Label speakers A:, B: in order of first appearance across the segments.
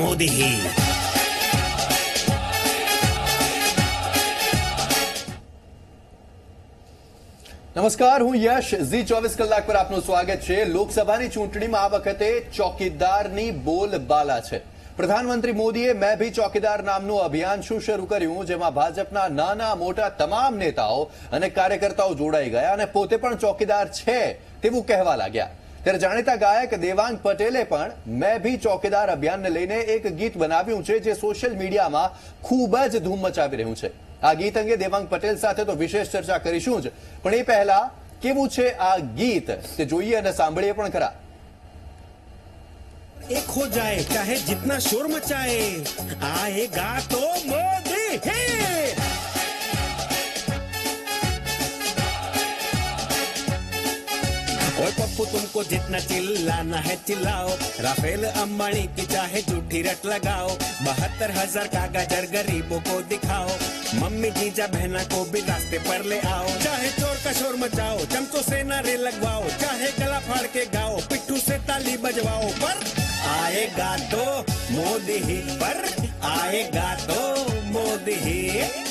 A: મોદી
B: નમસ્કાર હું યશ ઝી ચોવીસ કલાક પર આપનું સ્વાગત છે। લોકસભાની ચૂંટણીમાં આ વખતે ચોકીદારની બોલબાલા છે પ્રધાનમંત્રી મોદીએ મેં ભી ચોકીદાર નામનું અભિયાન શું શરૂ કર્યું જેમાં ભાજપના નાના મોટા તમામ નેતાઓ અને કાર્યકર્તાઓ જોડાઈ ગયા અને પોતે પણ ચોકીદાર છે તેવું કહેવા લાગ્યા ત્યારે જાણીતા ગાયક દેવાંગ પટેલે પણ મેં ભી ચોકીદાર અભિયાનને લઈને એક ગીત બનાવ્યું છે જે સોશિયલ મીડિયામાં ખૂબ જ ધૂમ મચાવી રહ્યું છે. આ ગીત અંગે દેવાંગ પટેલ સાથે તો વિશેષ ચર્ચા કરીશું જ. પણ એ પહેલા કેવું છે આ ગીત? તે જોઈએ અને સાંભળીએ પણ ખરા.
A: એક હો જાય, ચાહે જીતના શોર મચાએ. આ એ ગા તો મોદી હે! ओए पप्पू, तुमको जितना चिल्लाना है चिल्लाओ। राफेल अंबानी की चाहे झूठी रट लगाओ। बहत्तर हज़ार का गजर गरीबों को दिखाओ। मम्मी जीजा बहना को भी रास्ते पर ले आओ। चाहे चोर का शोर मचाओ, चमचों से नारे लगवाओ। चाहे गला फाड़ के गाओ, पिट्ठू से ताली बजवाओ। पर आएगा तो मोदी ही, पर आएगा तो मोदी ही।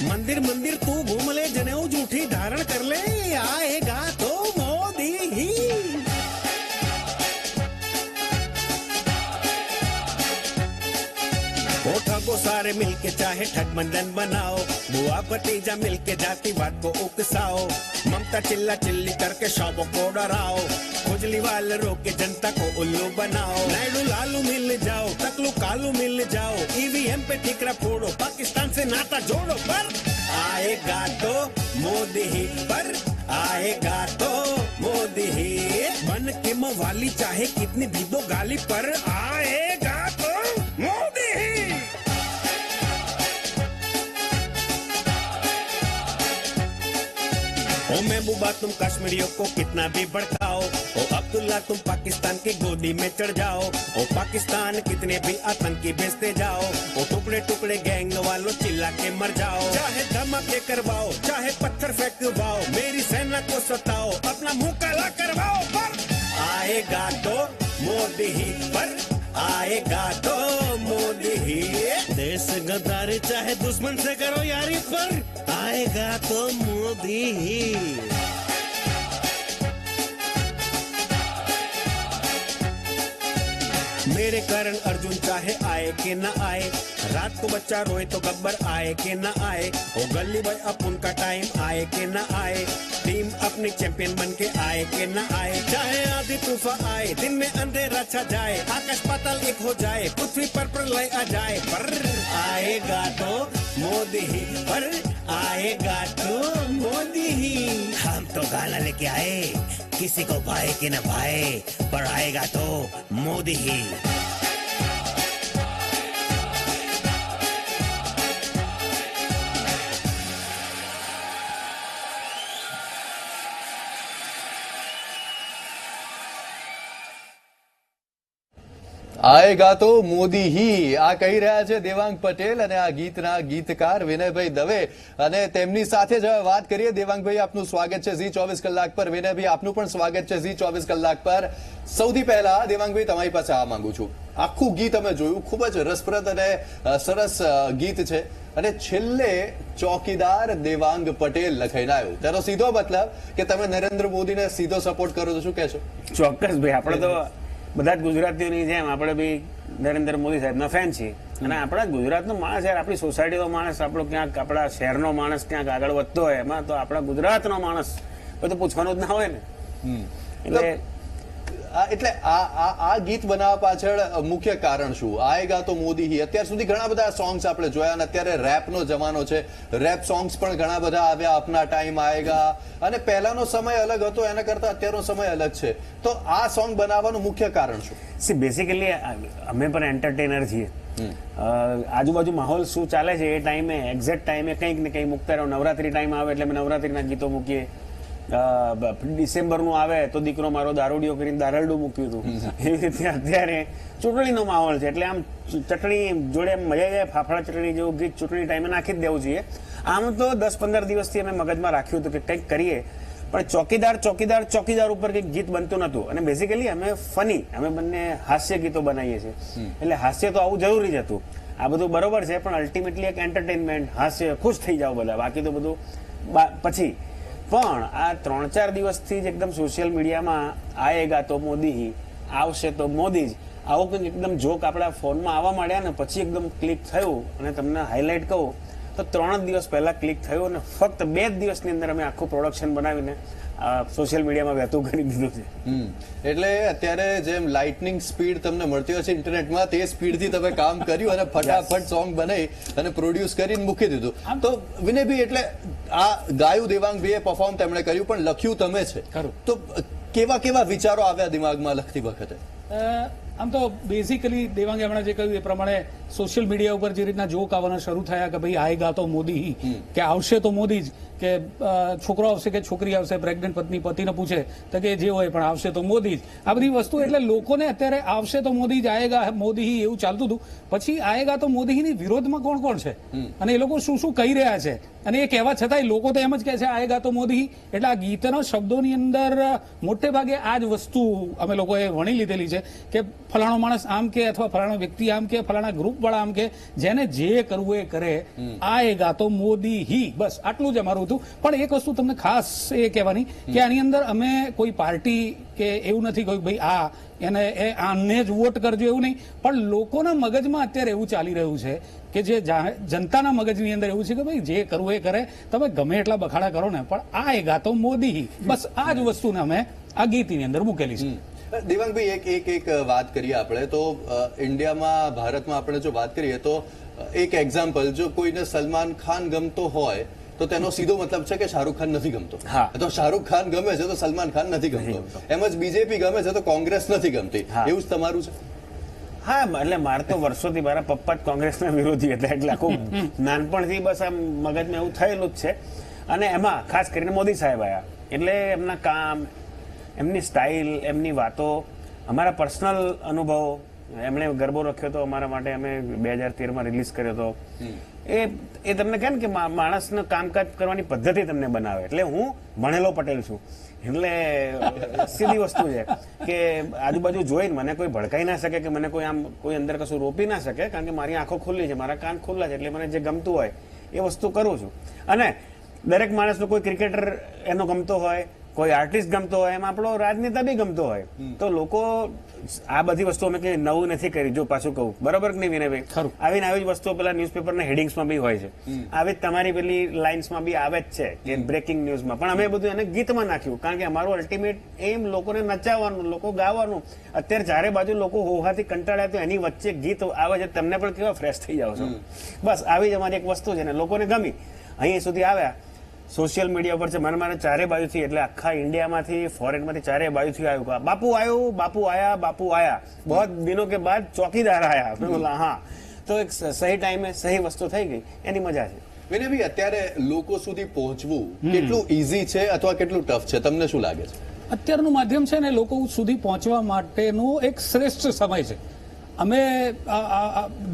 A: मंदिर मंदिर तू घूम ले, जनेऊ जूठी धारण कर ले। आएगा ठगो सारे मिलके चाहे ठगबंधन बनाओ। बुआ भतीजा मिलके जातिवाद को उकसाओ। ममता चिल्ला चिल्ली करके शवों को डराओ। खुजली वाले रोक के जनता को उल्लू बनाओ। नायडू लालू मिल जाओ तकलू कालू मिल जाओ। ईवीएम पे ठिकरा फोड़ो, पाकिस्तान से नाता जोड़ो पर। आएगा तो मोदी ही पर, आएगा तो मोदी ही। मन के मवाली चाहे कितनी भी दो गाली पर, आएगा तो मोदी महबूबा तुम कश्मीरियों को कितना भी भड़काओ ओ अब्दुल्ला, तुम पाकिस्तान की गोदी में चढ़ जाओ। ओ पाकिस्तान कितने भी आतंकी बेचते जाओ। ओ टुकड़े टुकड़े गैंग वालों चिल्ला के मर जाओ। चाहे धमाके करवाओ, चाहे पत्थर फेंकवाओ, मेरी सेना को सताओ, अपना मुँह काला करवाओ, पर आएगा तो मोदी ही पर, आएगा तो मोदी ही। देश गद्दारी चाहे दुश्मन से करो यारी पर। आएगा तो मोदी। ही मेरे कारण अर्जुन चाहे आए के न आए, रात को बच्चा रोए तो गब्बर आए के न आए, ओ गली बॉय अब उनका टाइम आए के न आए, टीम अपनी चैंपियन बन के आए के न आए, चाहे तूफ़ान आए, दिन में अंधेरा छा जाए, आकाश पाताल एक हो जाए, पृथ्वी पर प्रलय आ जाए पर आएगा तो मोदी ही पर आएगा तो मोदी ही। हम तो गाला लेके आए, किसी को भाई के न भाई पर आएगा तो मोदी ही।
B: આએગા તો મોદી હી. આ કહી રહ્યા છે દેવાંગ પટેલ અને આ ગીતના ગીતકાર વિનયભાઈ દવે. અને તેમની સાથે જ વાત કરીએ. દેવાંગભાઈ, આપનું સ્વાગત છે ઝી ચોવીસ કલાક પર. વિનયભાઈ, આપનું પણ સ્વાગત છે ઝી ચોવીસ કલાક પર. સૌથી પહેલા, દેવાંગભાઈ, તમારી પાસે આ માંગુ છું. આખું ગીત અમે જોયું. ખૂબ જ રસપ્રદ અને સરસ ગીત છે. અને છેલ્લે ચોકીદાર દેવાંગ પટેલ લખાઈને આવ્યું. તેનો સીધો મતલબ કે તમે નરેન્દ્ર મોદીને સીધો સપોર્ટ કરો તો શું કહેશો?
C: ચોક્કસ ભાઈ. આપણે તો બધા જ ગુજરાતીઓની જેમ આપણે બી નરેન્દ્ર મોદી સાહેબના ફેન છીએ. અને આપણા ગુજરાતનો માણસ યાર આપણી સોસાયટીનો માણસ આપણો ક્યાંક આપણા શહેરનો માણસ ક્યાંક આગળ વધતો હોય એમાં તો આપણા ગુજરાતનો માણસ બધું પૂછવાનું જ ના હોય ને. એટલે
B: એટલે આ આ આ ગીત બનાવવા પાછળ મુખ્ય કારણ શું? આયેગા તો મોદી હી અત્યાર સુધી ઘણા બધા સોંગ્સ આપણે જોયા અને અત્યારે રેપનો જમાનો છે. રેપ સોંગ્સ પણ ઘણા બધા આવ્યા આપના ટાઈમ આયેગા. અને પહેલાનો સમય અલગ હતો એના કરતા અત્યારનો સમય અલગ છે. તો આ સોંગ બનાવવાનું મુખ્ય કારણ શું?
C: સી બેસિકલી અમે પણ એન્ટરટેનર છીએ. આજુબાજુ માહોલ શું ચાલે છે એ ટાઈમે એક્ઝેક્ટ ટાઈમે કંઈક ને કંઈક મૂકતા રહો. નવરાત્રી ટાઈમ આવે એટલે અમે નવરાત્રીના ગીતો મૂકીએ. ડિસેમ્બરનું આવે તો દીકરો મારો દારૂડિયો કરીને દારલડું મૂક્યું હતું. એવી રીતે અત્યારે ચૂંટણીનો માહોલ છે. એટલે આમ ચટણી જોડે મજા જાય ફાફડા ચટણી જેવું ગીત ચૂંટણી ટાઈમે નાખી જ દેવું જોઈએ. આમ તો દસ પંદર દિવસથી અમે મગજમાં રાખ્યું હતું કે કંઈક કરીએ.
A: પણ ચોકીદાર ચોકીદાર ચોકીદાર ઉપર કંઈક ગીત બનતું નહોતું. અને બેઝિકલી અમે ફની અમે બંને હાસ્ય ગીતો બનાવીએ છીએ. એટલે હાસ્ય તો આવું જરૂરી જ હતું. આ બધું બરોબર છે પણ અલ્ટિમેટલી એક એન્ટરટેનમેન્ટ હાસ્ય ખુશ થઈ જાવ બધા. બાકી તો બધું પછી પણ આ ત્રણ ચાર દિવસથી જ એકદમ સોશિયલ મીડિયામાં આયેગા તો મોદી, આવશે તો મોદી જ. આવો કંઈક એકદમ જોક આપણા ફોનમાં આવવા માંડ્યા ને પછી એકદમ ક્લિક થયું અને તમને હાઇલાઇટ કહું, તો ત્રણ દિવસ પહેલાં ક્લિક થયું અને ફક્ત બે જ દિવસની અંદર અમે આખું પ્રોડક્શન બનાવીને સોશિયલ મીડિયામાં વહેતું કરી દીધું છે.
B: એટલે અત્યારે જેમ લાઇટનિંગ સ્પીડ તમને મળતી હોય છે ઇન્ટરનેટમાં તે સ્પીડથી તમે કામ કર્યું અને ફટાફટ સોંગ બનાવી અને પ્રોડ્યુસ કરીને મૂકી દીધું. તો વિનયભાઈ એટલે આ ગાયું દેવાંગભાઈએ પરફોર્મ તેમણે કર્યું પણ લખ્યું તમે છે. તો કેવા કેવા વિચારો આવ્યા દિમાગમાં લખતી વખતે?
D: આમ તો બેઝિકલી દેવાંગે હમણાં જે કહ્યું એ પ્રમાણે સોશિયલ મીડિયા ઉપર જે રીતના જોક આવવાના શરૂ થયા કે ભાઈ આયેગા તો મોદી કે આવશે તો મોદી જ. કે છોકરો આવશે કે છોકરી આવશે પ્રેગ્નન્ટ પત્ની પતિને પૂછે તો કે જે હોય પણ આવશે તો મોદી જ. આ બધી વસ્તુ એટલે લોકોને અત્યારે આવશે તો મોદી જ આયેગા મોદી એવું ચાલતું હતું. પછી આયેગા તો મોદી હી વિરોધમાં કોણ કોણ છે? અને એ લોકો શું શું કહી રહ્યા છે? અને એ કહેવા છતાંય લોકો તો એમ જ કહે છે આયેગા તો મોદી એટલે આ ગીતના શબ્દોની અંદર મોટે ભાગે આ જ વસ્તુ અમે લોકોએ વણી લીધેલી છે કે ફલાણો માણસ આમ કે અથવા ફલાણો વ્યક્તિ આમ કે ફલાણા ગ્રુપ વાળા આમ કે જેને જે કરવું એ કરે આયેગા તો મોદી હી બસ આટલું જ અમારું હતું. પણ એક વસ્તુ તમને ખાસ એ કહેવાની કે આની અંદર અમે કોઈ પાર્ટી કે એવું નથી કહ્યું ભાઈ આ એને એ આને જ વોટ કરજો એવું નહીં. પણ લોકોના મગજમાં અત્યારે એવું ચાલી રહ્યું છે કે જે જનતાના મગજની અંદર એવું છે કે ભાઈ જે કરવું એ કરે તમે ગમે એટલા બખાડા કરો ને પણ આ એ ગાતો મોદી બસ આ જ વસ્તુને અમે આ ગીતની અંદર મૂકેલી છે.
B: દેવાંગભાઈ એક એક એક વાત કરીએ આપણે તો ઇન્ડિયામાં ભારતમાં આપણે જો વાત કરીએ તો એક એક્ઝામ્પલ જો કોઈને સલમાન ખાન ગમતો હોય તો તેનો સીધો મતલબ છે કે શાહરૂખ ખાન નથી ગમતો. તો શાહરૂખ ખાન ગમે છે તો સલમાન ખાન નથી ગમતો. એમ જ બીજેપી ગમે છે તો કોંગ્રેસ નથી ગમતી. એવું જ તમારું છે?
A: હા એટલે મારે તો વર્ષોથી મારા પપ્પા જ કોંગ્રેસના વિરોધી હતા. એટલે આખું નાનપણથી બસ આમ મગજમાં એવું થયેલું જ છે. અને એમાં ખાસ કરીને મોદી સાહેબ આવ્યા એટલે એમના કામ એમની સ્ટાઇલ એમની વાતો અમારા પર્સનલ અનુભવો. એમણે ગરબો રાખ્યો હતો અમારા માટે અમે બે હજાર તેરમાં રિલીઝ કર્યો હતો એ એ તમને કહે ને કે માણસને કામકાજ કરવાની પદ્ધતિ તમને બનાવે. એટલે હું ભણેલો પટેલ છું. એટલે સીધી વસ્તુ છે કે આજુબાજુ જોઈને મને કોઈ ભડકાઈ ના શકે કે મને કોઈ આમ કોઈ અંદર કશું રોપી ના શકે કારણ કે મારી આંખો ખુલ્લી છે મારા કાન ખુલ્લા છે એટલે મને જે ગમતું હોય એ વસ્તુ કરું છું. અને દરેક માણસનો કોઈ ક્રિકેટર એનો ગમતો હોય કોઈ આર્ટિસ્ટ ગમતો હોય એમ આપણો રાજનેતા બી ગમતો હોય. તો લોકો આ બધી વસ્તુ અમે કઈ નવું નથી કરી જો પાછું કહું. બરાબર કે નહીં વિનયભાઈ?
D: ખરું.
A: આવીને આવી જ વસ્તુઓ પેલા ન્યૂઝપેપરના હેડિંગ્સમાં બી હોય છે. આવી જ તમારી પેલી લાઇન્સમાં બી આવે જ છે કે બ્રેકિંગ ન્યૂઝમાં પણ અમે બધું એને ગીતમાં નાખ્યું કારણ કે અમારું અલ્ટિમેટ એમ લોકોને નચાવવાનું લોકો ગાવાનું. અત્યારે ચારે બાજુ લોકો હોહાથી કંટાળ્યા તો એની વચ્ચે ગીત આવે છે તમને પણ કેવા ફ્રેશ થઈ જાવ છો. બસ આવી જ અમારી એક વસ્તુ છે ને લોકોને ગમી. અહીં સુધી આવ્યા. સોશિયલ મીડિયા ઉપર છે. મને મારે ચારે બાજુથી એટલે આખા ઇન્ડિયામાંથી ફોરેનમાંથી ચારે બાજુથી આવ્યું કે બાપુ આવ્યું બાપુ આયા બાપુ આયા. બહુ દિનો કે બાદ ચોકીદાર આયા. મેં બોલા હા તો એક સહી ટાઈમે સહી વસ્તુ થઈ ગઈ. એની મજા છે.
B: વિનયભાઈ અત્યારે લોકો સુધી પહોંચવું કેટલું ઈઝી છે અથવા કેટલું ટફ છે? તમને શું લાગે છે?
D: અત્યારનું માધ્યમ છે ને લોકો સુધી પહોંચવા માટેનો એક શ્રેષ્ઠ સમય છે. અમે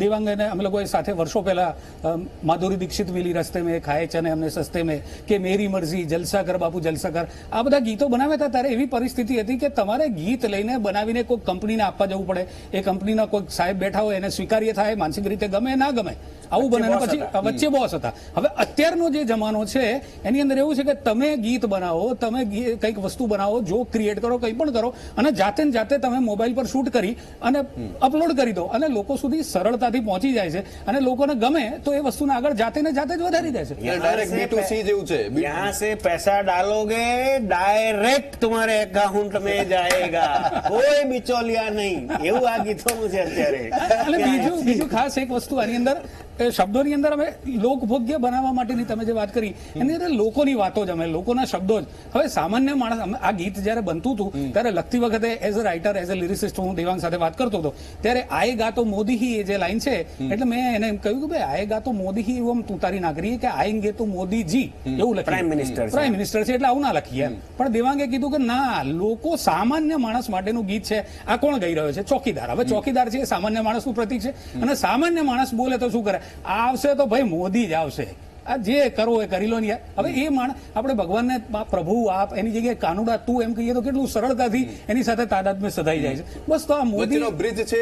D: દેવાંગ અને અમે લોકોએ સાથે વર્ષો પહેલા માધુરી દીક્ષિત મિલી રસ્તે મેં ખાય છે અને અમને સસ્તે મેં કે મેરી મરજી જલસાકર બાપુ જલસાકર આ બધા ગીતો બનાવ્યા હતા ત્યારે એવી પરિસ્થિતિ હતી કે તમારે ગીત લઈને બનાવીને કોઈ કંપનીને આપવા જવું પડે. એ કંપનીના કોઈ સાહેબ બેઠા હોય એને સ્વીકાર્ય થાય માનસિક રીતે ગમે ના ગમે. આવું બને પછી વચ્ચે બોસ હતા. હવે અત્યારનો જે જમાનો છે એની અંદર એવું છે કે તમે ગીત બનાવો તમે કંઈક વસ્તુ બનાવો જો ક્રિએટ કરો કંઈ પણ કરો અને જાતે ને જાતે તમે મોબાઈલ પર શૂટ કરી અને અપલોડ કરી દો. અને લોકો સુધી સરળતાથી પહોંચી જાય છે. અને લોકોને ગમે તો એ વસ્તુને આગળ જાતે ને જાતે જ વધારી દે છે.
B: જેવું છે.
A: યહાં સે પૈસા ડાલોગે ડાયરેક્ટ તમારે એકાઉન્ટ મે જાયેગા. કોઈ બિચોલિયા નહીં. એવું આ ગીતોનું છે અત્યારે.
D: અને બીજું બીજું ખાસ એક વસ્તુ આની અંદર શબ્દોની અંદર અમે લોકભોગ્ય બનાવવા માટેની તમે જે વાત કરી એની અંદર લોકોની વાતો જ અમે લોકોના શબ્દો જ. હવે સામાન્ય માણસ આ ગીત જ્યારે બનતું હતું ત્યારે લખતી વખતે as a writer as a lyricist હું દેવાંગ સાથે વાત કરતો હતો. ત્યારે આએ ગાતો મોદી હી એ જે લાઈન છે એટલે મેં એને એમ કહ્યું કે ભાઈ આએ ગાતો મોદી હી એવું આમ તુતારી ના કરીએ કે આએંગે તો મોદીજી એવું લખીએ
A: પ્રાઇમ મિનિસ્ટર
D: પ્રાઇમ મિનિસ્ટર છે એટલે આવું ના લખીએ પણ દેવાંગે કીધું કે ના લોકો સામાન્ય માણસ માટેનું ગીત છે. આ કોણ ગઈ રહ્યો છે? ચોકીદાર. હવે ચોકીદાર છે એ સામાન્ય માણસનું પ્રતિક છે. અને સામાન્ય માણસ બોલે તો શું કરે? આવશે તો ભાઈ મોદી જ આવશે. આ જે કરો એ કરી લો ને યાર. હવે એ માણ આપણે ભગવાનને પ્રભુ આપ એની જગ્યાએ કાનુડા તું એમ કહીએ તો કેટલું સરળતાથી એની સાથે તાદાત્મ્ય સધાઈ જાય છે. બસ તો આ મોદી
B: વચ્ચેનો બ્રિજ છે.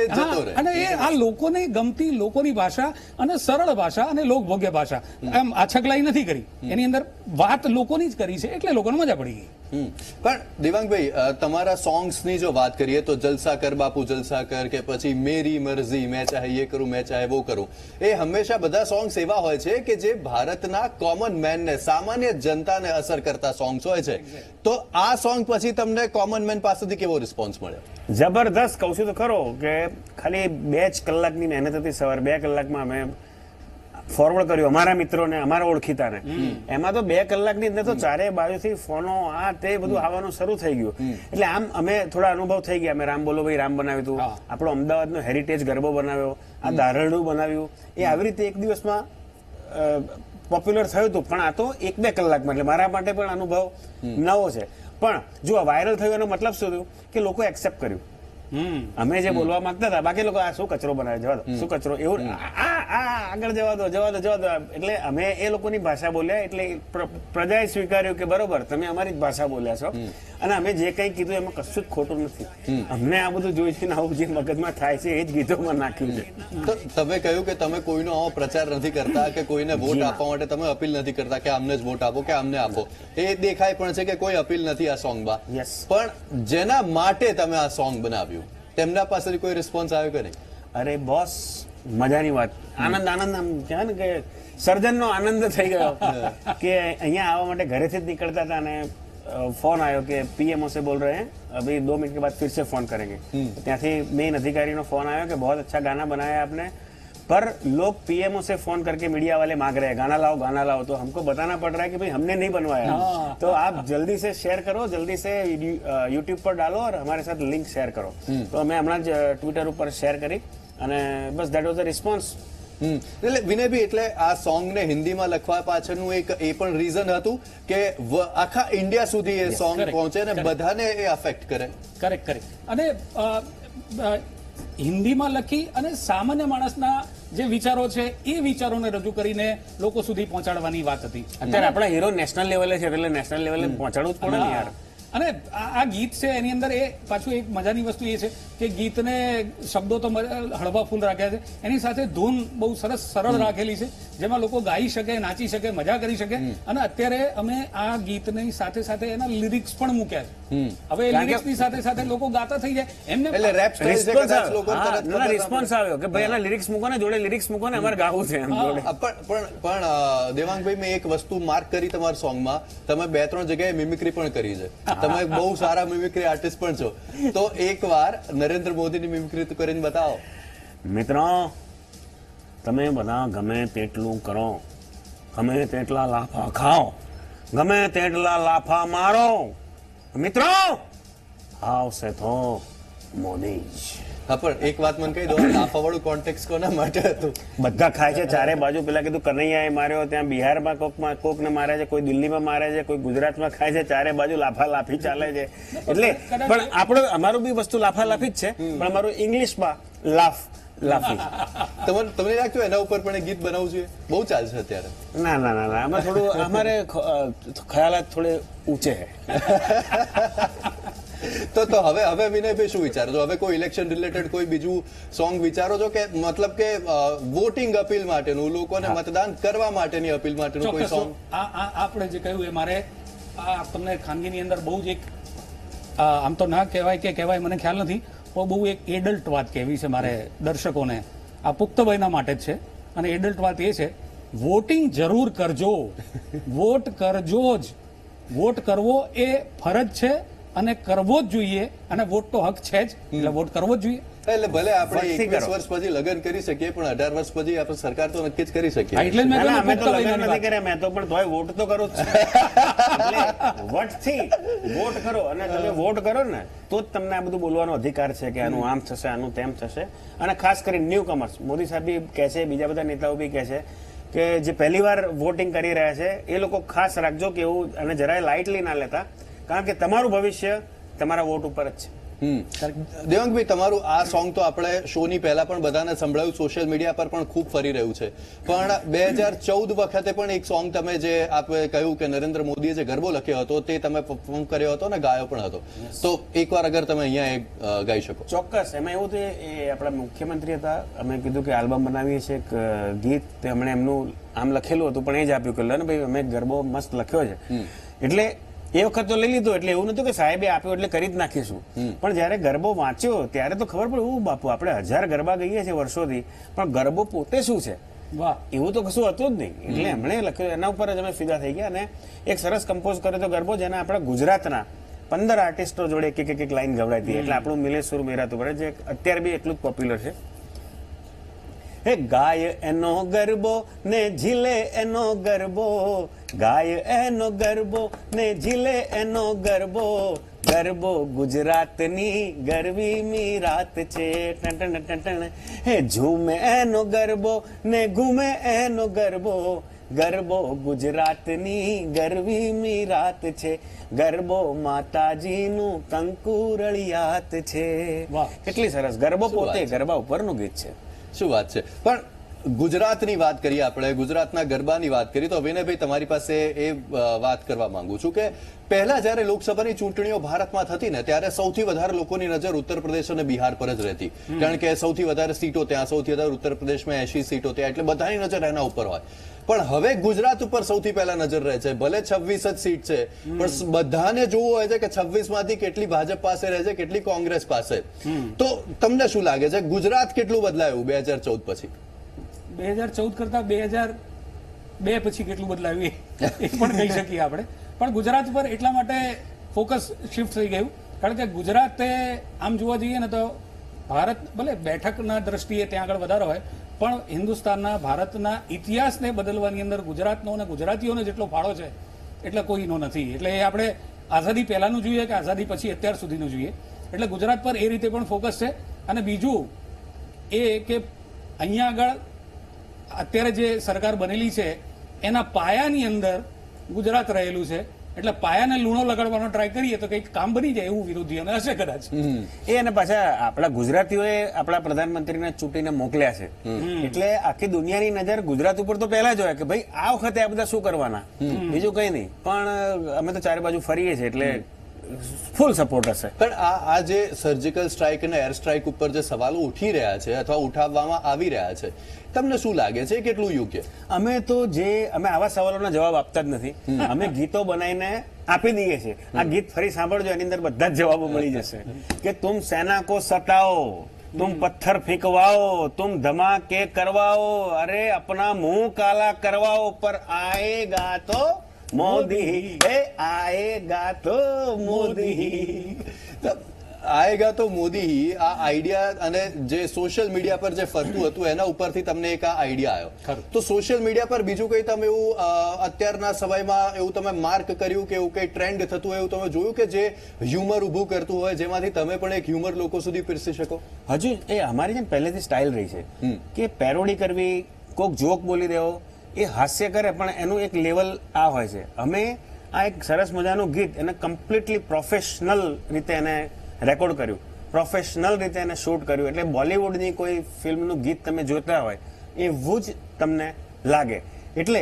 D: અને એ આ લોકોને ગમતી લોકોની ભાષા અને સરળ ભાષા અને લોકભોગ્ય ભાષા. એમ આછકલાઈ નથી કરી. એની અંદર વાત લોકોની જ કરી છે એટલે લોકોને મજા પડી ગઈ.
B: પણ દેવાંગભાઈ તમારા સોંગ્સની જો વાત કરીએ તો જલસા કર બાપુ જલસા કર કે પછી મેરી મરજી, મેં ચાહે એ કરું, મેં ચાહે વો કરું, એ હંમેશા બધા સોંગ્સ એવા હોય છે કે જે ભારતના કોમન મેનને સામાન્ય જનતાને અસર કરતા સોંગ્સ હોય છે. તો આ સોંગ પછી તમને કોમન મેન પાસેથી કેવો રિસ્પોન્સ મળ્યો?
A: જબરદસ્ત કહું છું તો ખરો કે ખાલી બે જ કલાકની મહેનત હતી, સવારે બે કલાકમાં અમે ફોરવર્ડ કર્યું. અમારા મિત્રોને અમારા ઓળખીતાને. એમાં તો બે કલાકની અંદર તો ચારે બાજુથી ફોનો આ તે બધું આવવાનું શરૂ થઈ ગયું. એટલે આમ અમે થોડા અનુભવ થઈ ગયા. અમે રામ બોલો ભાઈ રામ બનાવ્યું હતું આપણો અમદાવાદનો હેરિટેજ ગરબો બનાવ્યો. આ દારરડું બનાવ્યું. એ આવી રીતે એક દિવસમાં પોપ્યુલર થયું હતું. પણ આ તો એક બે કલાકમાં. એટલે મારા માટે પણ અનુભવ નવો છે. પણ જો આ વાયરલ થયું એનો મતલબ શું થયું? કે લોકો એક્સેપ્ટ કર્યું. અમે જે બોલવા માંગતા હતા બાકી લોકો આ શું કચરો બનાવે જવા શું કચરો? એવું આ આ આગળ જવા દો જવા દો જવા દો. એટલે અમે એ લોકોની ભાષા બોલ્યા એટલે પ્ર- પ્રજાએ સ્વીકાર્યું કે બરોબર તમે અમારી જ ભાષા બોલ્યા છો. અને અમે જે કંઈ કીધું એમાં કશું જ ખોટું નથી. અમને આ બધું જોઈ છે ને આવું જે મગજમાં થાય છે એ જ ગીતોમાં નાખ્યું છે.
B: તો તમે કહ્યું કે તમે કોઈનો આવો પ્રચાર નથી કરતા કે કોઈને વોટ આપવા માટે તમે અપીલ નથી કરતા કે અમને જ વોટ આપો કે અમને આપો. એ દેખાય પણ છે કે કોઈ અપીલ નથી આ સોંગમાં. પણ જેના માટે તમે આ સોંગ બનાવ્યું તેમના પાસેથી કોઈ રિસ્પોન્સ આવ્યો કે નહીં?
A: અરે બોસ મજાની વાત આનંદ આનંદ આમ કહેવાય ને કે સર્જનનો આનંદ થઈ ગયો કે અહીંયા આવવા માટે ઘરેથી જ નીકળતા હતા અને અ, ફોન આવ્યો કે પીએમઓ से बोल रहे हैं अभी दो मिनट के बाद फिर से फोन करेंगे ત્યાંથી મેઇન અધિકારીનો ફોન આવ્યો કે बहुत अच्छा गाना बनाया आपने पर लोग पीएमओ से फोन करके मीडिया वाले मांग रहे हैं गाना लाओ गाना लाओ तो हमको बताना पड़ रहा है कि भाई हमने नहीं बनवाया तो आप जल्दी से शेयर करो जल्दी से यूट्यूब पर डालो और हमारे साथ लिंक शेयर करो તો અમે હમણાં જ ટ્વિટર ઉપર શેર કરી અને બસ that was the response
B: hmm. એટલે વિનયભી એટલે આ સોંગને હિન્દીમાં લખવા પાછળનું એક એ પણ રીઝન હતું કે આખા ઇન્ડિયા સુધી એ સોંગ પહોંચે ને બધાને એ અફેક્ટ કરે.
D: કરેક્ટ કરેક્ટ અને હિન્દીમાં લખી અને સામાન્ય માણસના જે વિચારો છે એ વિચારોને રજૂ કરીને લોકો સુધી પહોંચાડવાની વાત હતી.
A: અત્યારે આપણા હીરો નેશનલ લેવલે છે એટલે નેશનલ લેવલે પહોંચાડવું જ પડે ને યાર.
D: અને આ ગીત છે એની અંદર એ પાછું એક મજાની વસ્તુ એ છે કે ગીતને શબ્દો તો હળવા ફૂલ રાખ્યા છે. એની સાથે ધૂન બહુ સરસ સરળ રાખેલી છે જેમાં લોકો ગાઈ શકે નાચી શકે મજા કરી શકે. અને અત્યારે અમે આ ગીતની સાથે સાથે એના લિરિક્સ પણ મૂક્યા છે. હવે લિરિક્સની સાથે સાથે લોકો ગાતા થઈ જાય. એમને
B: એટલે રેપ
A: રિસ્પોન્સ આવ્યો કે ભાઈ એના લિરિક્સ મૂકો ને જોડે લિરિક્સ મૂકો ને અમારે ગાવું છે
B: પણ પણ પણ દેવાંગભાઈ મેં એક વસ્તુ માર્ક કરી તમારા સોંગમાં તમે બે ત્રણ જગ્યાએ મિમિક્રી પણ કરી છે. તમે બહુ સારા મિમિક્રી આર્ટિસ્ટ પણ છો. તો એકવાર નરેન્દ્ર મોદીની મિમિક્રી કરીને બતાવો.
A: મિત્રો, તમે બધા ગમે તેટલું કરો, ગમે તેટલા લાફા ખાઓ, ગમે તેટલા લાફા મારો, મિત્રો, આવશે તો મોદી જ.
B: હા પણ એક વાત મને કહી દો લાફાવાળું કોન્ટેક્ટ કોના માટે હતું?
A: બધા ખાય છે ચારે બાજુ પેલા કીધું કનૈયાએ માર્યો ત્યાં બિહારમાં કોકમાં કોકને મારે છે કોઈ દિલ્હીમાં મારે છે કોઈ ગુજરાતમાં ખાય છે ચારે બાજુ લાફા લાફી ચાલે છે. એટલે પણ આપણો અમારું બી વસ્તુ લાફા લાફી જ છે પણ અમારું ઇંગ્લિશમાં લાફ લાફી.
B: તમને તમને લાગતું એના ઉપર પણ ગીત બનાવવું જોઈએ? બહુ ચાલશે અત્યારે.
A: ના ના ના ના આમાં થોડું અમારે ખ્યાલાત થોડે ઊંચે હે
B: તો તો હવે હવે વિનયભાઈ શું વિચારો? છો હવે કોઈ ઇલેક્શન રિલેટેડ કોઈ બીજું સોંગ વિચારો? છો કે મતલબ કે વોટિંગ અપીલ માટેનું લોકોને મતદાન કરવા માટેની અપીલ માટેનું કોઈ સોંગ
D: આ આપણે જે કહ્યું એ મારે આ તમને ખાનગીની અંદર બહુ જ એક આમ તો ના કહેવાય કે કહેવાય મને ખ્યાલ નથી પણ બહુ એક એડલ્ટ વાત કહેવી છે મારે દર્શકોને. આ પુખ્ત વયના માટે જ છે. અને એડલ્ટ વાત એ છે વોટિંગ જરૂર કરજો. વોટ કરજો જ. વોટ કરવો એ ફરજ છે. અને કરવો જ જોઈએ અને વોટ તો હક છે જ એટલે વોટ કરવો જ જોઈએ.
B: એટલે ભલે આપણે એકવીસ વર્ષ પછી લગ્ન કરી શકીએ પણ અઢાર વર્ષ પછી આપણે સરકાર તો નક્કી જ કરી શકીએ.
D: એટલે
A: અમે તો લગ્ન નથી કર્યા મેં તો પણ તોય વોટ તો કરો જ થી વોટ કરો અને તમે વોટ કરો ને તો જ તમને આ બધું બોલવાનો અધિકાર છે કે આનું આમ થશે આનું તેમ થશે. અને ખાસ કરીને ન્યૂ કમર્સ મોદી સાહેબ બી કહે છે બીજા બધા નેતાઓ બી કહે છે કે જે પહેલી વાર વોટિંગ કરી રહ્યા છે એ લોકો ખાસ રાખજો કે એવું અને જરાય લાઇટલી ના લેતા. કારણ કે તમારું ભવિષ્ય તમારા વોટ ઉપર જ છે.
B: હમ. દેવાંગભાઈ તમારું આ સોંગ તો આપણે શોની પહેલા પણ બધાને સંભળાયું સોશિયલ મીડિયા પર પણ ખૂબ ફરી રહ્યું છે. પણ બે હજાર ચૌદ વખતે પણ એક સોંગ તમે જે આપે કહ્યું કે નરેન્દ્ર મોદીએ જે ગરબો લખ્યો હતો તે તમે પરફોર્મ કર્યો હતો ને ગાયો પણ હતો. તો એકવાર અગર તમે અહીંયા એક ગાઈ શકો.
A: ચોક્કસ. એમાં એવું તે એ આપણા મુખ્યમંત્રી હતા અમે કીધું કે આલ્બમ બનાવીએ છીએ એક ગીત તે એમણે એમનું આમ લખેલું હતું પણ એ જ આપ્યું કે ભાઈ અમે ગરબો મસ્ત લખ્યો છે. એટલે એ વખત તો લઈ લીધો એટલે એવું નતું કે સાહેબે આપ્યો એટલે કરી જ નાખીશું. પણ જ્યારે ગરબો વાંચ્યો ત્યારે તો ખબર પડી હું બાપુ આપણે હજાર ગરબા ગઈએ છીએ વર્ષોથી પણ ગરબો પોતે શું છે?
D: વાહ.
A: એવું તો કશું હતું જ નહીં. એટલે એમણે લખ્યું એના ઉપર જ અમે ફિદા થઈ ગયા અને એક સરસ કમ્પોઝ કર્યો તો ગરબો જેને આપણા ગુજરાતના પંદર આર્ટિસ્ટો જોડે એક એક એક લાઈન ગવડાવી હતી એટલે આપણું મિલેશ્વર મેરાતું પડે જે અત્યારે બી એટલું જ પોપ્યુલર છે. હે ગાય એનો ગરબો ને ઝીલે એનો ગરબો. ગાય એનો ગરબો ને ઝીલે એનો ગરબો. ગરબો ગુજરાતની ગરવી મી રાત છે. ટણ ટણ. હે ઝૂમે એનો ગરબો ને ઘૂમે એનો ગરબો. ગરબો ગુજરાતની ગરવી મી રાત છે. ગરબો માતાજીનું કંકુરળિયાત છે.
D: વાહ.
A: કેટલી સરસ. ગરબો પોતે ગરબા ઉપરનું ગીત છે.
B: શું વાત છે? પણ ગુજરાતની વાત કરીએ આપણે ગુજરાતના ગરબાની વાત કરીએ તો વિનયભાઈ તમારી પાસે એ વાત કરવા માંગુ છું કે પહેલા જ્યારે લોકસભાની ચૂંટણીઓ ભારતમાં થતી ને ત્યારે સૌથી વધારે લોકોની નજર ઉત્તર પ્રદેશ અને બિહાર પર જ રહેતી. કારણ કે સૌથી વધારે સીટો ત્યાં સૌથી વધારે ઉત્તર પ્રદેશમાં એસી સીટો ત્યાં એટલે બધાની નજર એના ઉપર હોય. પણ હવે ગુજરાત ઉપર સૌથી પહેલા નજર રહે છે. ભલે છવ્વીસ જ સીટ છે પણ બધાને જોવું હોય છે કે છવ્વીસમાંથી કેટલી ભાજપ પાસે રહે છે કેટલી કોંગ્રેસ પાસે. તો તમને શું લાગે છે ગુજરાત કેટલું બદલાયું બે હજાર ચૌદ પછી?
D: બે હજાર ચૌદ કરતા બે હજાર બે પછી કેટલું બદલાયું એ પણ કહી શકીએ આપણે. પણ ગુજરાત પર એટલા માટે ફોકસ શિફ્ટ થઈ ગયું. કારણ કે ગુજરાતે આમ જોવા જઈએ ને તો ભારત ભલે બેઠકના દ્રષ્ટિએ ત્યાં આગળ વધારો હોય પણ હિન્દુસ્તાનના ભારતના ઇતિહાસને બદલવાની અંદર ગુજરાતનો અને ગુજરાતીઓનો જેટલો ફાળો છે, એટલે કોઈનો નથી. એટલે એ આપણે આઝાદી પહેલાંનું જોઈએ કે આઝાદી પછી અત્યાર સુધીનું જોઈએ? એટલે ગુજરાત પર એ રીતે પણ ફોકસ છે. અને બીજું એ કે અહીંયા આગળ અત્યારે જે સરકાર બનેલી છે, એના પાયાની અંદર ગુજરાત રહેલું છે. એટલે પાયાને લૂણો લગાડવાનો ટ્રાય કરીએ તો કંઈક કામ બની જાય એવું વિરોધીઓને હશે કદાચ.
A: એ અને પાછા આપણા ગુજરાતીઓએ આપણા પ્રધાનમંત્રીને ચૂંટીને મોકલ્યા છે. એટલે આખી દુનિયાની નજર ગુજરાત ઉપર તો પહેલા જ હોય કે ભાઈ આ વખતે આ બધા શું કરવાના? બીજું કઈ નહીં. પણ અમે તો ચારે બાજુ ફરીએ છીએ એટલે ફૂલ સપોર્ટ હશે.
B: પણ આ આ જે સર્જિકલ સ્ટ્રાઇક અને એર સ્ટ્રાઇક ઉપર જે સવાલો ઉઠી રહ્યા છે અથવા ઉઠાવવામાં આવી રહ્યા છે તમને શું લાગે છે? કેટલું યોગ્ય?
A: અમે તો જે અમે આવા સવાલોના જવાબ આપતા જ નથી. અમે ગીતો બનાવીને આપી દઈએ છીએ. આ ગીત ફરી સાંભળજો એની અંદર બધા જ જવાબો મળી જશે. કે તુમ સેના કો સતાઓ તુમ પથ્થર ફેંકવાઓ તુમ ધમાકે કરવાઓ અરે અપના મુંહ કાલા કરવાઓ પર આએગા તો મોદી એ આએગા
B: તો મોદી આયેગા તો મોદી આ આઈડિયા અને જે સોશિયલ મીડિયા પર જે ફરતું હતું એના ઉપરથી તમને એક આ આઈડિયા આવ્યો તો સોશિયલ મીડિયા પર બીજું કંઈ તમે એવું અત્યારના સમયમાં એવું તમે માર્ક કર્યું કે એવું કંઈ ટ્રેન્ડ થતું હોય એવું તમે જોયું કે જે હ્યુમર ઊભું કરતું હોય જેમાંથી તમે પણ એક હ્યુમર લોકો સુધી પીરસી શકો?
A: હજુ એ અમારી જેમ પહેલેથી સ્ટાઇલ રહી છે કે પેરોડી કરવી કોક જોક બોલી દેવો એ હાસ્ય કરે પણ એનું એક લેવલ આ હોય છે. અમે આ એક સરસ મજાનું ગીત એને કમ્પ્લીટલી પ્રોફેશનલ રીતે એને રેકોર્ડ કર્યું. પ્રોફેશનલ રીતે એને શૂટ કર્યું. એટલે બોલિવૂડની કોઈ ફિલ્મનું ગીત તમે જોતા હોય એવું જ તમને લાગે. એટલે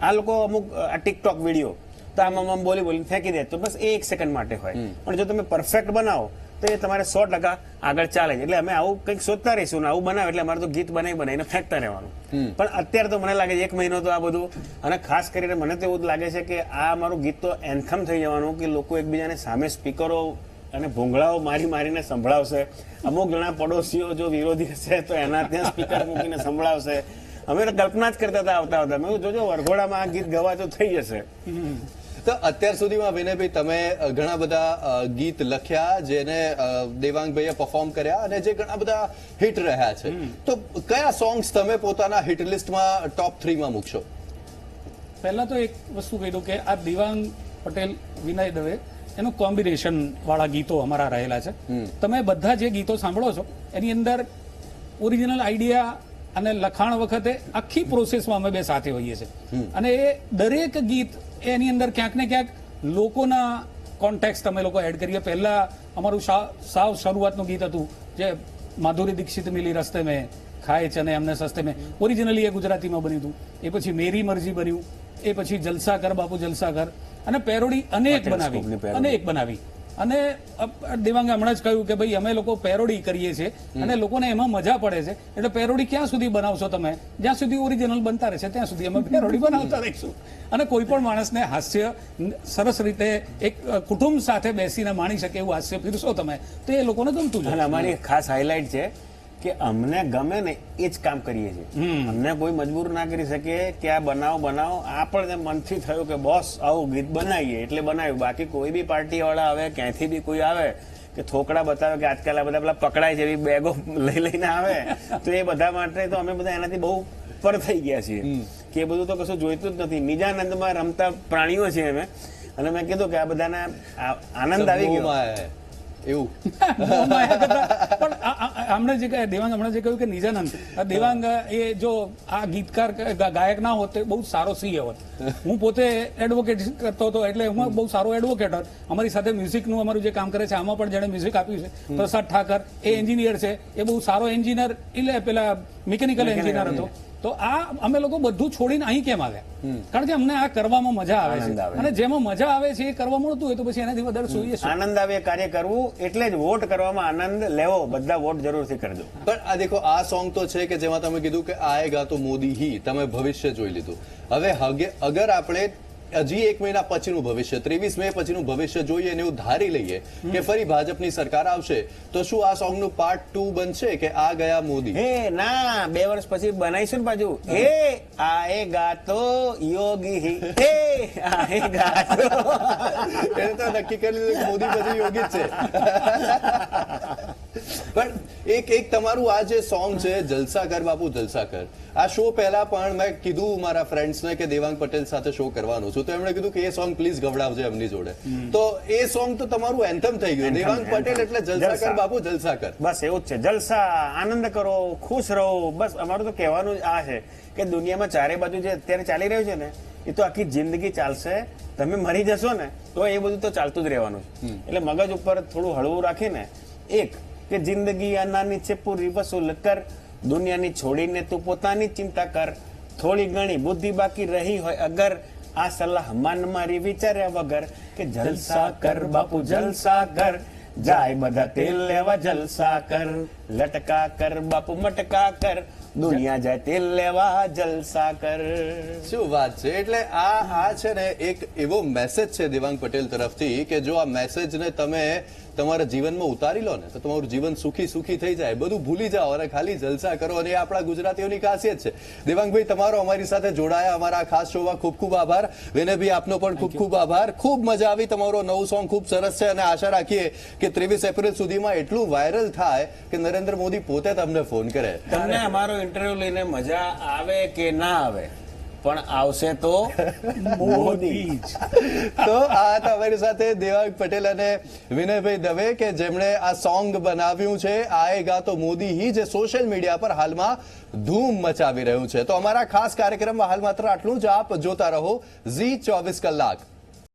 A: આ લોકો અમુક આ ટિકટોક વીડિયો તો આમ આમ બોલી બોલીને ફેંકી દે. તો બસ એ એક સેકન્ડ માટે હોય. પણ જો તમે પરફેક્ટ બનાવો તો એ તમારે સો ટકા આગળ ચાલે છે. એટલે અમે આવું કંઈક શોધતા રહીશું ને આવું બનાવે એટલે અમારે તો ગીત બનાવી બનાવીને ફેંકતા રહેવાનું. પણ અત્યારે તો મને લાગે છે એક મહિનો તો આ બધું અને ખાસ કરીને મને તો એવું જ લાગે છે કે આ અમારું ગીત તો એન્થમ થઈ જવાનું કે લોકો એકબીજાને સામે સ્પીકરો અને ભૂંગળાઓ મારી મારીને સંભળાવશે. અમુક ઘણા પડોશીઓ જો વિરોધી હશે તો એના ત્યાં સ્પીકર મૂકીને સંભળાવશે. અમે તો કલ્પના જ કરતા હતા આવતા આવતા મેં જોજો વરઘોડામાં આ ગીત ગવાતો થઈ જશે.
B: તો અત્યાર સુધીમાં વિનયભાઈ તમે ઘણા બધા ગીત લખ્યા જેને દેવાંગભાઈએ પરફોર્મ કર્યા અને જે ઘણા બધા હિટ રહ્યા છે. તો કયા સોંગ્સ તમે પોતાના હિટ લિસ્ટમાં ટોપ થ્રીમાં મૂકશો?
D: પહેલા તો એક વસ્તુ કહી દઉં કે આ દિવાંગ પટેલ વિનય દવે એનું કોમ્બિનેશન વાળા ગીતો અમારા રહેલા છે. તમે બધા જે ગીતો સાંભળો છો એની અંદર ઓરિજિનલ આઈડિયા અને લખાણ વખતે આખી પ્રોસેસમાં અમે બે સાથે હોઈએ છીએ. અને એ દરેક ગીત એની અંદર ક્યાંક ને ક્યાંક લોકોના કોન્ટેક્સ અમે લોકો એડ કરીએ. પહેલા અમારું સાવ શરૂઆતનું ગીત હતું જે માધુરી દીક્ષિત મિલી રસ્તે મેં ખાય છે અને એમને સસ્તે મેં. ઓરિજિનલી એ ગુજરાતીમાં બન્યું હતું. એ પછી મેરી મરજી બન્યું. એ પછી જલસા કર બાપુ જલસા કર અને પેરોડી અનેક બનાવી અનેક બનાવી. અને દેવાંગે હમણાં જ કહ્યું કે ભાઈ અમે લોકો પેરોડી કરીએ છીએ અને લોકોને એમાં મજા પડે છે. એટલે પેરોડી ક્યાં સુધી બનાવશો તમે? જ્યાં સુધી ઓરિજિનલ બનતા રહેશે ત્યાં સુધી અમે પેરોડી બનાવતા રહીશું. અને કોઈ પણ માણસને હાસ્ય સરસ રીતે એક કુટુંબ સાથે બેસીને માણી શકે એવું હાસ્ય પીરશો તમે તો એ લોકોને ગમતું છે
A: અમારી ખાસ હાઇલાઇટ છે કે અમને ગમે ને એ જ કામ કરીએ છીએ. અમને કોઈ મજબૂર ના કરી શકે કે આ બનાવો બનાવો. પણ મનથી થયું કે બોસ આવું ગીત બનાવીએ. એટલે બનાવ્યું. બાકી કોઈ બી પાર્ટી વાળા આવે ક્યાંથી બી કોઈ આવે કે થોકડા બતાવે કે આજકાલ આ બધા પેલા પકડાય છે એવી બેગો લઈ લઈને આવે તો એ બધા માટે તો અમે બધા એનાથી બહુ પર થઈ ગયા છીએ. કે એ બધું તો કશું જોઈતું જ નથી. નિજાનંદમાં રમતા પ્રાણીઓ છે અમે અને મેં કીધું કે આ બધાને આ- આનંદ આવી ગયો.
B: એવું.
D: પણ આ- જે દેવાંગ હમણાં જે કહ્યું કે નિજાનંદ. દેવાંગ એ જો આ ગીતકાર ગાયક ના હોત તો બહુ સારો સી હોત. હું પોતે એડવોકેટ કરતો હતો એટલે હું બહુ સારો એડવોકેટ હોત. અમારી સાથે મ્યુઝિકનું અમારું જે કામ કરે છે આમાં પણ જેણે મ્યુઝિક આપ્યું છે પ્રસાદ ઠાકર એ એન્જિનિયર છે. એ બહુ સારો એન્જિનિયર એટલે પેલા મિકેનિકલ એન્જિનિયર હતો. તો આ અમે લોકો બધું છોડીને અહીં કેમ આવ્યા? કારણ કે અમને આ કરવામાં મજા આવે છે. અને જેમાં મજા આવે છે એ કરવા મળતું હોય તો પછી એનાથી વધારે જોઈએ
A: આનંદ આવે કાર્ય કરવું એટલે જ વોટ કરવામાં આનંદ લેવો. બધા વોટ જરૂરથી કરજો.
B: પણ આ દેખો આ સોંગ તો છે કે જેમાં તમે કીધું કે આએગા તો મોદી હી તમે ભવિષ્ય જોઈ લીધું. હવે હગે- અગર આપણે હજી એક મહિના પછીનું ભવિષ્ય ત્રેવીસ મે પછીનું ભવિષ્ય જોઈએ અને એવું ધારી લઈએ કે ફરી ભાજપની સરકાર આવશે. તો શું આ સોંગનું પાર્ટ ટુ બનશે કે આ ગયા મોદી?
A: હે ના બે વર્ષ પછી બનાવીશું ને પાછું. હે. આએગા ગાતો યોગી હી. હે આએગા ગાતો.
B: એને તો નક્કી કરી લીધું મોદી પછી યોગી જ છે. પણ એક એક તમારું આ જે સોંગ છે જલસા કર બાપુ જલસા કર આ શો પહેલા પણ મેં કીધું મારા ફ્રેન્ડ્સને કે દેવાંગ પટેલ સાથે શો કરવાનો છું. તો એમણે કીધું કે એ સોંગ પ્લીઝ ગવડાવજો એમની જોડે. તો એ સોંગ તો તમારું એન્થમ થઈ ગયું. દેવાંગ પટેલ એટલે
A: જલસાકર
B: બાપુ જલસાકર.
A: બસ એવું જ છે. જલસા આનંદ કરો ખુશ રહો. બસ અમારું તો કહેવાનું આ છે કે દુનિયામાં ચારે બાજુ જે અત્યારે ચાલી રહ્યું છે ને એ તો આખી જિંદગી ચાલશે. તમે મરી જશો ને તો એ બધું તો ચાલતું જ રહેવાનું એટલે મગજ ઉપર થોડું હળવું રાખીને એક કે જિંદગી આ નાની છે પૂરી વસૂલ કર. દુનિયાની છોડીને તું પોતાની ચિંતા કર. થોડી ઘણી બુદ્ધિ બાકી રહી હોય અગર આ સલાહ માન મારી વિચાર્યા વગર કે જલસા કર બાપુ જલસા કર જાય બધા તેલ લેવા જલસા કર લટકા કર બાપુ મટકા કર દુનિયા જાય તેલ લેવા જલસા કર
B: શું વાત છે? એટલે આ આ છે ને એક એવો મેસેજ છે દેવાંગ પટેલ તરફથી કે જો આ મેસેજને તમે તમારા જીવનમાં ઉતારી લો ને તો તમારું જીવન સુખી સુખી થઈ જાય. બધું ભૂલી જાઓ અને ખાલી જલસા કરો અને એ આપણા ગુજરાતીઓની ખાસિયત છે. દેવાંગભાઈ તમારો અમારી સાથે જોડાયા. અમારા આ ખાસ શોમાં ખૂબ ખૂબ આભાર. વિનયભાઈ આપનો પણ ખૂબ ખૂબ આભાર. ખૂબ મજા આવી. તમારો નવું સોંગ ખૂબ સરસ છે અને આશા રાખીએ કે ત્રેવીસ એપ્રિલ સુધીમાં એટલું વાયરલ થાય કે નરેન્દ્ર મોદી પોતે તમને ફોન કરે.
A: તમને અમારો ઇન્ટરવ્યુ લઈને મજા આવે કે ના આવે? પણ આવશે તો મોદી
B: તો આ હતા સાથે દેવાંગ પટેલ અને વિનયભાઈ દવે કે જેમણે આ સોંગ બનાવ્યું છે. આએગા તો મોદી હી જે સોશિયલ મીડિયા પર હાલમાં ધૂમ મચાવી રહ્યું છે. તો અમારા ખાસ કાર્યક્રમમાં હાલ માત્ર આટલું જ આપ જોતા રહો. ઝી ચોવીસ કલાક.